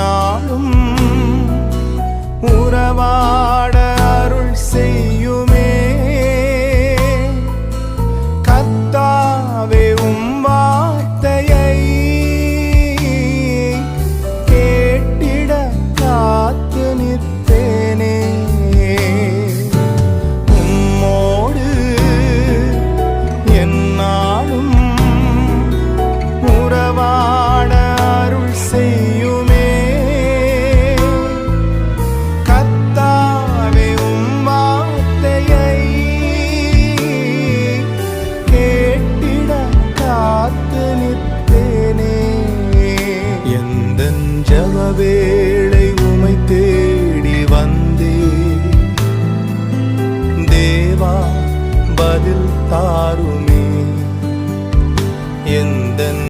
நாளும் எந்த ஜபவேளை உமை தேடி வந்தே? தேவா பதில் தாருமே. எந்த